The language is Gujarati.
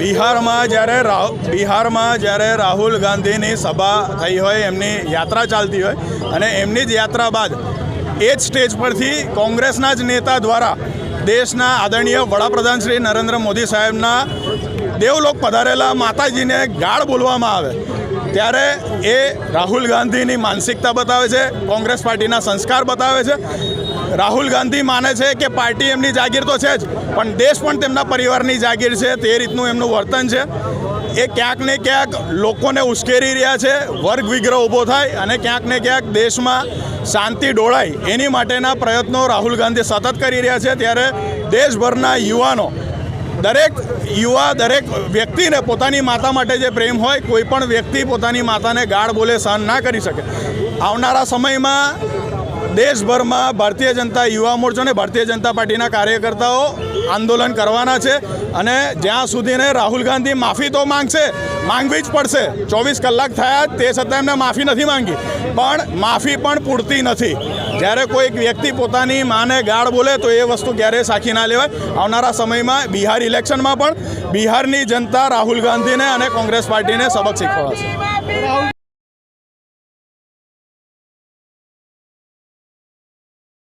બિહારમાં જ્યારે રાહુ બિહારમાં જ્યારે રાહુલ ગાંધીની સભા થઈ હોય, એમની યાત્રા ચાલતી હોય અને એમની જ યાત્રા બાદ એ જ સ્ટેજ પરથી કોંગ્રેસના જ નેતા દ્વારા દેશના આદરણીય વડાપ્રધાન શ્રી નરેન્દ્ર મોદી સાહેબના દેવલોક પધારેલા માતાજીને ગાળ બોલવામાં આવે. ત્યારે એ રાહુલ ગાંધીની માનસિકતા બતાવે છે, કોંગ્રેસ પાર્ટીના સંસ્કાર બતાવે છે. રાહુલ ગાંધી માને છે કે પાર્ટી એમની જાગીર તો છે જ, પણ દેશ પણ તેમના પરિવારની જાગીર છે, તે રીતનું એમનું વર્તન છે. એ ક્યાંક ને ક્યાંક લોકોને ઉશ્કેરી રહ્યા છે, વર્ગ વિગ્રહ ઊભો થાય અને ક્યાંક ને ક્યાંક દેશમાં શાંતિ ડોળાય. એની માટેના પ્રયત્નો રાહુલ ગાંધી સતત કરી રહ્યા છે. ત્યારે દેશભરના યુવાનો દરેક યુવા, દરેક વ્યક્તિને પોતાની માતા માટે જે પ્રેમ હોય, કોઈ પણ વ્યક્તિ પોતાની માતાને ગાળ બોલે સહન ના કરી શકે. આવનારા સમયમાં દેશભરમાં ભારતીય જનતા યુવા મોરચો અને ભારતીય જનતા પાર્ટીના કાર્યકર્તાઓ આંદોલન કરવાના છે અને જ્યાં સુધીને રાહુલ ગાંધી માફી તો માંગશે, માંગવી જ પડશે. ચોવીસ કલાક થયા, તે છતાં એમને માફી નથી માંગી. પણ માફી પણ પૂરતી નથી. જ્યારે કોઈક વ્યક્તિ પોતાની માને ગાળ બોલે તો એ વસ્તુ ક્યારેય સાખી ના લેવાય. આવનારા સમયમાં બિહાર ઇલેક્શનમાં પણ બિહારની જનતા રાહુલ ગાંધીને અને કોંગ્રેસ પાર્ટીને સબક શીખવાડશે.